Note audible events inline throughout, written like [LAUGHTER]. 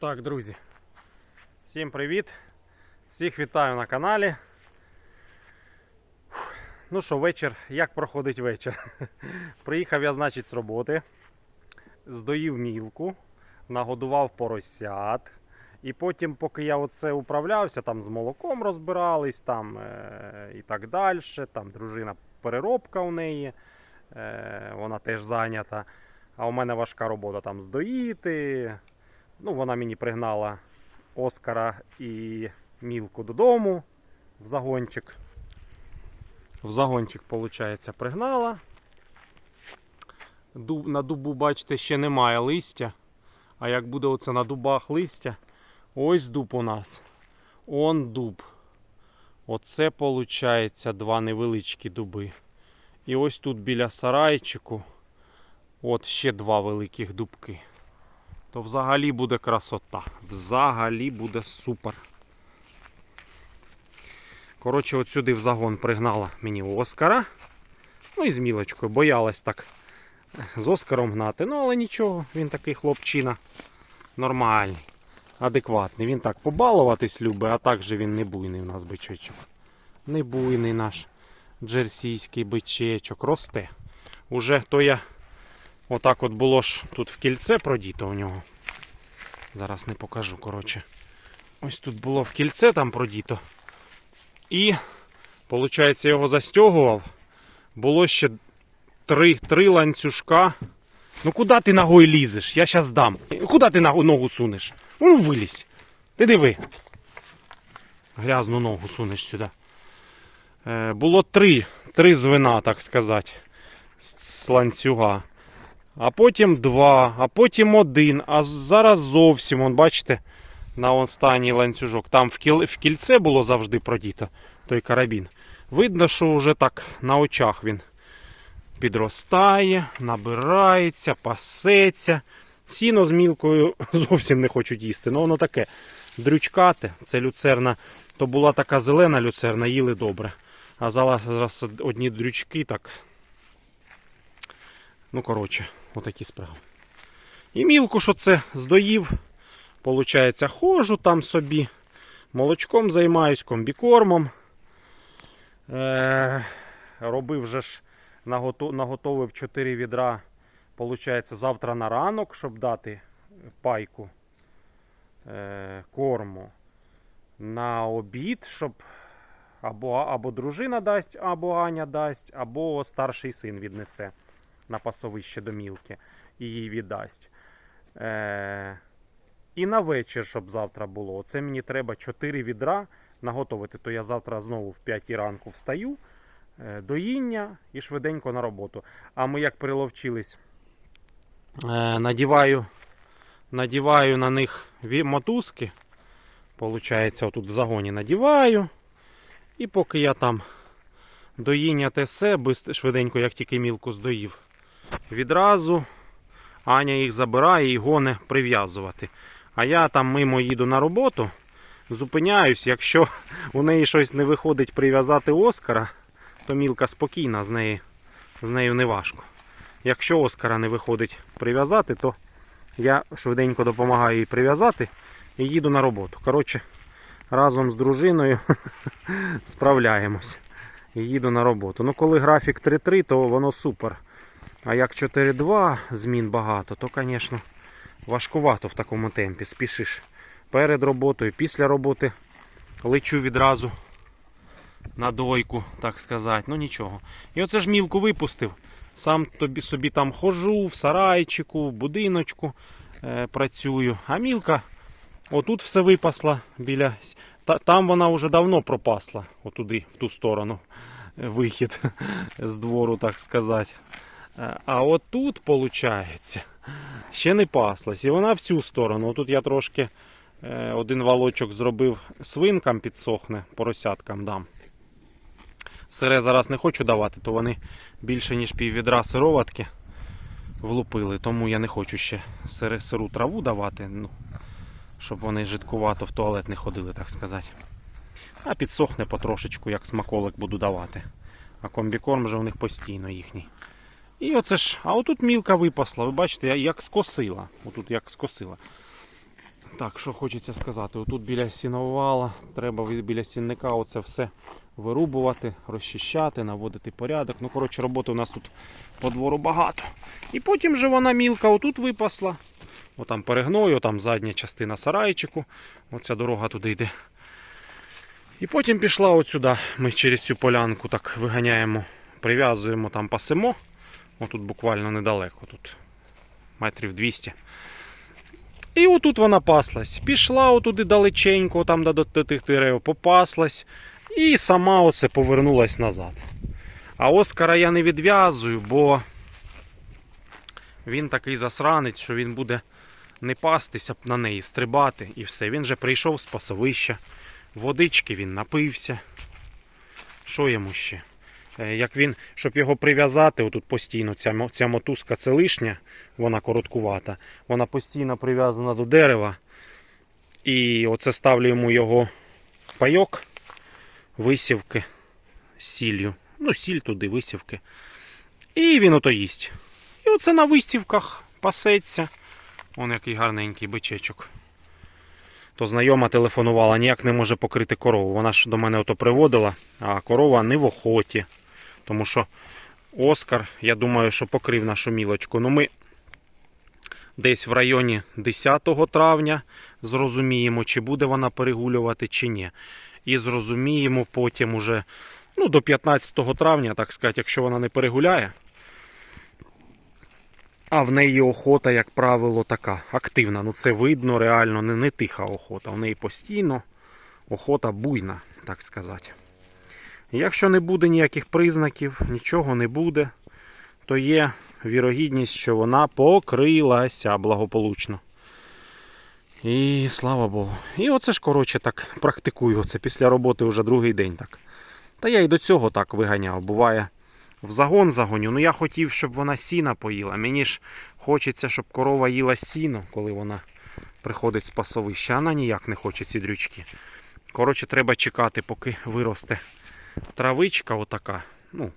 Так, друзі. Всім привіт. Всіх вітаю на каналі. Ну що, вечір, як проходить вечір? [LAUGHS] Приїхав я, значить, з роботи, здоїв мілку, нагодував поросят. І потім, поки я оце управлявся, там з молоком розбирались, там е- і так далі. Там дружина переробка у неї, е- вона теж зайнята. А у мене важка робота там здоїти. Ну, вона мені пригнала Оскара і Мілку додому в загончик. В загончик, виходить, пригнала. Дуб, на дубу, бачите, ще немає листя. А як буде оце на дубах листя, ось дуб у нас. Он дуб. Оце, виходить, два невеличкі дуби. І ось тут біля сарайчику. От ще два великих дубки. То взагалі буде красота. Взагалі буде супер. Коротше, от сюди в загон пригнала мені Оскара. Ну і з мілочкою. Боялась так з Оскаром гнати. Ну, але нічого, він такий хлопчина. Нормальний, адекватний. Він так побалуватись любить, а так же він не буйний у нас бичечок. Не буйний наш джерсійський бичечок. Росте. Уже то я Отак от було ж тут в кільце продіто у нього. Зараз не покажу, коротше. Ось тут було в кільце там продіто. І, виходить, його застягував. Було ще три, три ланцюжка. Ну куди ти ногою лізеш? Я зараз дам. Куди ти ногу сунеш? Ну вилізь. Ти диви. Грязну ногу сунеш сюди. Е, було три, три звена, так сказати, з ланцюга а потім два, а потім один, а зараз зовсім, он, бачите, на останній ланцюжок. Там в, кіл... в кільце було завжди продіто той карабін. Видно, що вже так на очах він підростає, набирається, пасеться. Сіно з мілкою [LAUGHS] зовсім не хочуть їсти. Ну воно таке дрючкате, це люцерна. То була така зелена люцерна, їли добре. А зараз одні дрючки так. Ну, коротше. Отакі справи. І мілку, що це здоїв. Получається, ходжу там собі. Молочком займаюсь, комбікормом. Е, Робив вже ж наготовив 4 відра. Получається, завтра на ранок, щоб дати пайку е, корму. На обід, щоб або або дружина дасть, або Аня дасть, або старший син віднесе на пасовище до мілки і їй віддасть. Е, І на вечір, щоб завтра було. Оце мені треба 4 відра наготовити. То я завтра знову в 5 ранку встаю, е, доїння і швиденько на роботу. А ми як приловчились, е, надіваю, надіваю на них мотузки. Получається, отут в загоні надіваю. І поки я там доїння тесе, швиденько, як тільки мілку здоїв, відразу Аня їх забирає і гоне прив'язувати. А я там мимо їду на роботу, зупиняюсь, якщо у неї щось не виходить прив'язати Оскара, то мілка спокійна, з неї, з нею не важко. Якщо Оскара не виходить прив'язати, то я швиденько допомагаю їй прив'язати і їду на роботу. Коротше, разом з дружиною [LAUGHS] справляємось. І їду на роботу. Ну, коли графік 3-3, то воно супер. А як 4-2 змін багато, то, звісно, важкувато в такому темпі. Спішиш перед роботою, після роботи лечу відразу на дойку, так сказати. Ну нічого. І оце ж мілку випустив. Сам тобі собі там хожу, в сарайчику, в будиночку е, працюю. А мілка отут все випасла біля. Та, там вона вже давно пропасла, отуди, в ту сторону. Вихід [LAUGHS] з двору, так сказати. Е, а от тут, виходить, ще не паслась. І вона в цю сторону. Тут я трошки е, один валочок зробив свинкам підсохне, поросяткам дам. Сире зараз не хочу давати, то вони більше, ніж пів відра сироватки влупили. Тому я не хочу ще сири, сиру траву давати, ну, щоб вони жидкувато в туалет не ходили, так сказати. А підсохне потрошечку, як смаколик буду давати. А комбікорм вже у них постійно їхній. І оце ж, а отут мілка випасла, ви бачите, як скосила. Отут як скосила. Так, що хочеться сказати, отут біля сіновала, треба біля сінника оце все вирубувати, розчищати, наводити порядок. Ну, коротше, роботи у нас тут по двору багато. І потім же вона мілка отут випасла. Отам перегною, там задня частина сарайчику. Оця дорога туди йде. І потім пішла от сюди. Ми через цю полянку так виганяємо, прив'язуємо, там пасемо. Отут буквально недалеко, тут метрів 200. І отут вона паслась. Пішла отуди далеченько, там до, до тих дерев, попаслась. І сама оце повернулась назад. А Оскара я не відв'язую, бо він такий засранець, що він буде не пастися на неї, стрибати і все. Він же прийшов з пасовища, водички він напився. Що йому ще? Е, Як він, щоб його прив'язати, отут постійно ця, ця мотузка це лишня, вона короткувата, вона постійно прив'язана до дерева. І оце ставлю йому його пайок, висівки з сіллю. Ну, сіль туди, висівки. І він ото їсть. І оце на висівках пасеться. Он який гарненький бичечок. То знайома телефонувала, ніяк не може покрити корову. Вона ж до мене ото приводила, а корова не в охоті. Тому що Оскар, я думаю, що покрив нашу мілочку. Ну ми десь в районі 10 травня зрозуміємо, чи буде вона перегулювати, чи ні. І зрозуміємо потім уже ну, до 15 травня, так сказати, якщо вона не перегуляє. А в неї охота, як правило, така активна. Ну це видно реально, не, не тиха охота. В неї постійно охота буйна, так сказати. Якщо не буде ніяких признаків, нічого не буде, то є вірогідність, що вона покрилася благополучно. І слава Богу. І оце ж, коротше, так практикую. Це після роботи вже другий день так. Та я й до цього так виганяв. Буває, в загон загоню. Ну я хотів, щоб вона сіна поїла. Мені ж хочеться, щоб корова їла сіно, коли вона приходить з пасовища. Вона ніяк не хоче ці дрючки. Коротше, треба чекати, поки виросте травичка отака. Ну,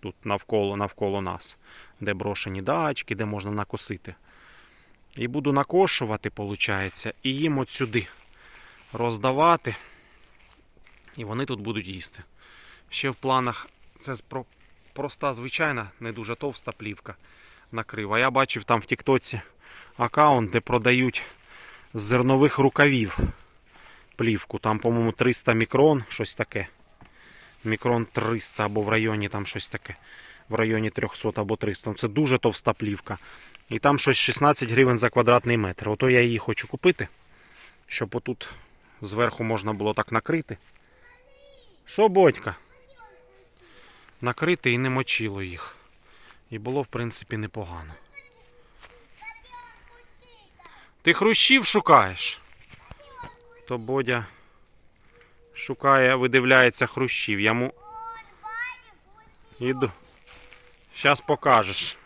тут навколо, навколо нас, де брошені дачки, де можна накосити. І буду накошувати, виходить, і їм от сюди роздавати. І вони тут будуть їсти. Ще в планах це про- проста, звичайна, не дуже товста плівка накрива. Я бачив там в Тіктоці аккаунт, де продають з зернових рукавів плівку. Там, по-моєму, 300 мікрон, щось таке. Мікрон 300 або в районі там щось таке. В районі 300 або 300. Це дуже товста плівка. І там щось 16 гривень за квадратний метр. Ото я її хочу купити, щоб отут зверху можна було так накрити. Що, бодька? Накрити і не мочило їх. І було, в принципі, непогано. Ти хрущів шукаєш? То Бодя шукає, видивляється хрущів. Я йому Іду. Зараз покажеш.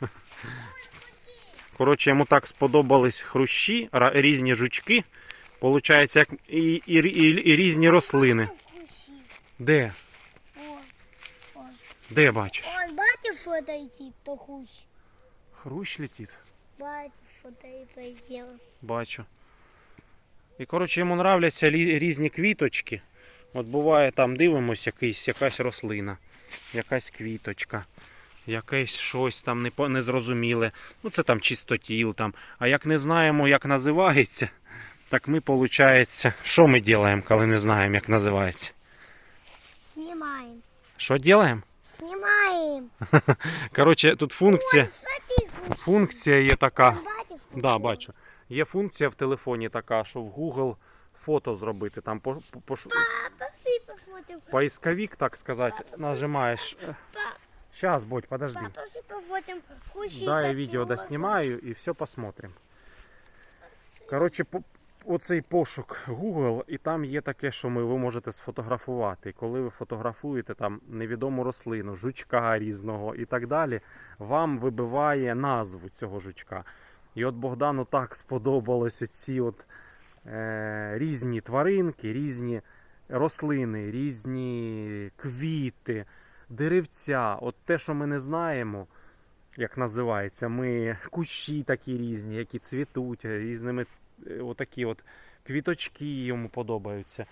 Коротше, йому так сподобались хрущі, різні жучки. Получається, як і, і, і, і різні рослини. Де? Де бачиш? Ой, бачиш, що дойти, то хуч. Хрущ летить. Бачиш, що ти пойдела. Бачу. І коротше йому нравляться різні квіточки. От буває там дивимось якийсь, якась рослина, якась квіточка, якесь щось там незрозуміле. Ну це там чистотіл там. А як не знаємо, як називається, так ми, виходить, що ми робимо, коли не знаємо, як називається? Знімаємо. Що робимо? Знімаємо. [LAUGHS] Коротше, тут функція, функція є така. Да, бачу. Є функція в телефоні така, що в Google фото зробити. Там по, по, по, поисковик, так сказать, нажимаешь. Сейчас, Бодь, подожди. Да, я видео его доснимаю и все посмотрим. Коротше, по- оцей пошук Google, і там є таке, що ми, ви можете сфотографувати. І коли ви фотографуєте там невідому рослину, жучка різного і так далі, вам вибиває назву цього жучка. І от Богдану так сподобалось оці от, різні тваринки, різні рослини, різні квіти, деревця. От те, що ми не знаємо, як називається, ми кущі такі різні, які цвітуть різними е, отакі от квіточки йому подобаються.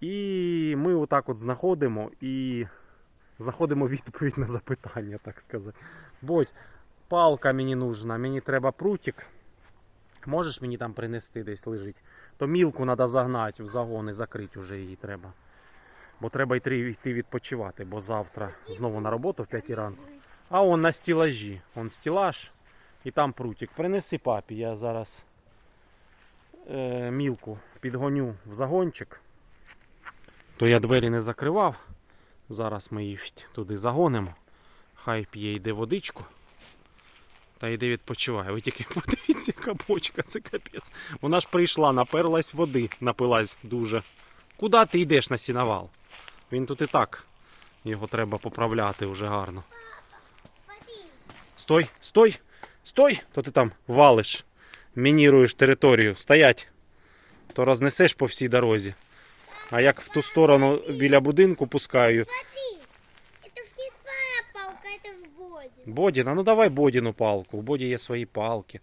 І ми отак от знаходимо і знаходимо відповідь на запитання, так сказати. Будь, палка мені нужна, мені треба прутик. Можеш мені там принести десь лежить? То мілку треба загнати в загон і закрити вже її треба. Бо треба йти, відпочивати, бо завтра знову на роботу в 5 ранку. А он на стілажі. Он стілаж і там прутик. Принеси папі, я зараз е, мілку підгоню в загончик. То я двері не закривав. Зараз ми їх туди загонимо. Хай п'є йде водичку. Та йде відпочиває. Ви тільки [LAUGHS] подивіться, яка бочка, це капець. Вона ж прийшла, наперлась води, напилась дуже. Куди ти йдеш на сіновал? Він тут і так. Його треба поправляти вже гарно. Стой, стой, стой! То ти там валиш, мініруєш територію. Стоять. То рознесеш по всій дорозі. А як в ту сторону біля будинку пускаю. Смотри. Это ж не твоя палка, это ж Бодин. Бодіна, ну давай Бодіну палку. У Боді є свої палки.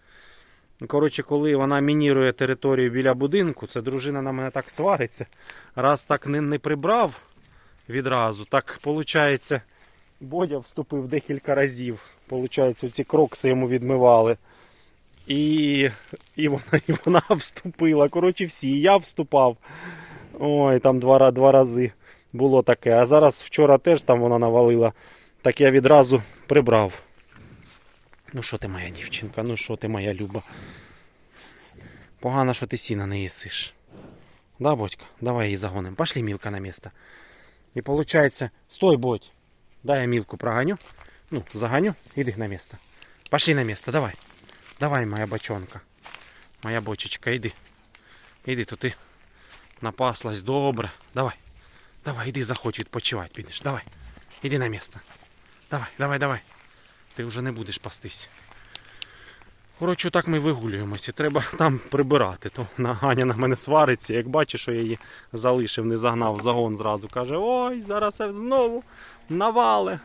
Ну, Коротше, коли вона мінірує територію біля будинку, це дружина на мене так свариться. Раз так не, не прибрав відразу, так виходить, Бодя вступив декілька разів. Получається, ці крокси йому відмивали. І, і, вона, і вона [LAUGHS] вступила. Коротше, всі, я вступав. Ой, там два, два рази було таке. А зараз вчора теж там вона навалила. Так я відразу прибрав. Ну що ти моя дівчинка, ну що ти моя люба. Погано, що ти сіна не їсиш. Да, Бодька? Давай її загоним. Пошли, Мілка, на місце. І виходить, стой, Бодь. Дай я Мілку проганю. Ну, заганю, іди на місце. Пошли на місце, давай. Давай, моя бочонка. Моя бочечка, іди. Іди, то ти напаслась добре. Давай. Давай, іди заходь відпочивати, підеш. Давай. Іди на місце. Давай, давай, давай. Ти вже не будеш пастись. Коротше, так ми вигулюємося. Треба там прибирати. То на- Аня на мене свариться. Як бачить, що я її залишив, не загнав в загон зразу. Каже, ой, зараз я знову навале.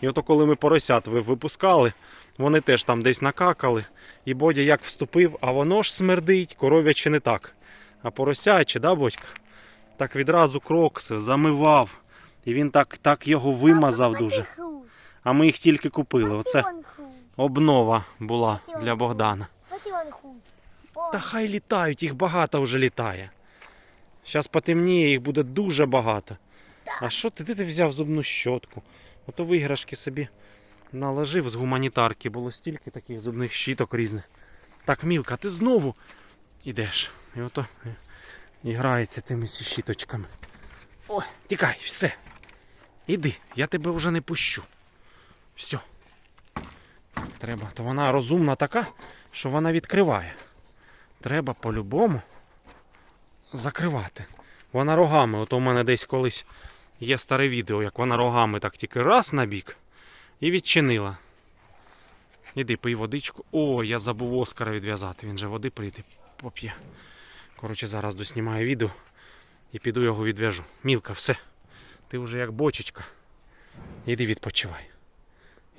І ото коли ми поросят випускали, вони теж там десь накакали. І Бодя як вступив, а воно ж смердить, коров'яче не так. А поросяче, да, Бодька? Так відразу крокси замивав. І він так, так його вимазав дуже. А ми їх тільки купили. Оце обнова була для Богдана. Та хай літають, їх багато вже літає. Зараз потемніє, їх буде дуже багато. А що ти? Де ти взяв зубну щотку? Ото виграшки собі наложив з гуманітарки. Було стільки таких зубних щіток різних. Так, Мілка, ти знову ідеш. І ото і грається тими щіточками. Ой, тікай, все. Іди, я тебе вже не пущу. Все. Так, треба. То вона розумна така, що вона відкриває. Треба по-любому закривати. Вона рогами. Ото у мене десь колись є старе відео, як вона рогами так тільки раз на бік і відчинила. Іди пий водичку. О, я забув Оскара відв'язати. Він же води прийти поп'є. Коротше, зараз доснімаю відео і піду його відв'яжу. Мілка, все. Ти вже як бочечка. Іди відпочивай.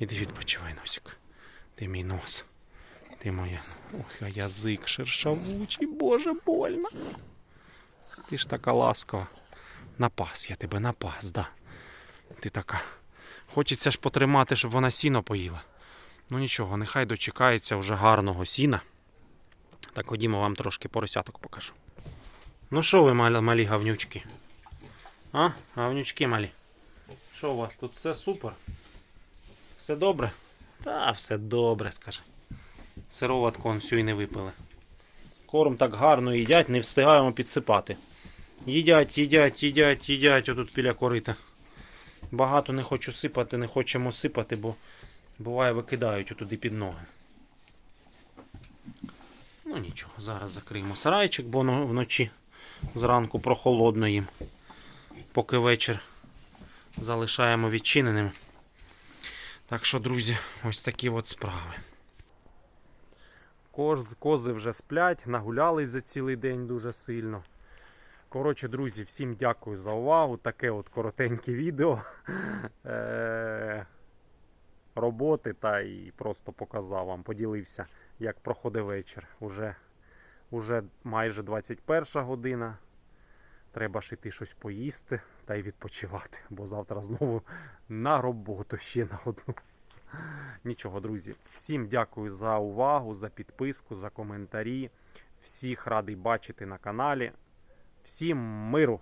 Іди відпочивай, носик. Ти мій нос. Ти моя. Ох, а язик шершавучий, боже, больно. Ти ж така ласкава. Напас, я тебе напас, да. Ти така. Хочеться ж потримати, щоб вона сіно поїла. Ну нічого, нехай дочекається вже гарного сіна. Так ходімо вам трошки поросяток покажу. Ну що ви, малі гавнючки? А, гавнючки малі. Що у вас тут все супер? Все добре? Та, все добре, скаже. Сироватку он всю і не випили. Корм так гарно їдять, не встигаємо підсипати. Їдять, їдять, їдять, їдять отут біля корита. Багато не хочу сипати, не хочемо сипати, бо буває викидають отуди під ноги. Ну нічого, зараз закриємо сарайчик, бо вночі зранку прохолодно їм. Поки вечір залишаємо відчиненим. Так що, друзі, ось такі от справи. Коз, кози вже сплять, нагулялись за цілий день дуже сильно. Коротше, друзі, всім дякую за увагу. Таке от коротеньке відео [LAUGHS] е- роботи та і просто показав вам, поділився, як проходить вечір. Уже Уже майже 21 година. Треба ж іти щось поїсти та й відпочивати, бо завтра знову на роботу ще на одну. Нічого, друзі. Всім дякую за увагу, за підписку, за коментарі. Всіх радий бачити на каналі. Всім миру!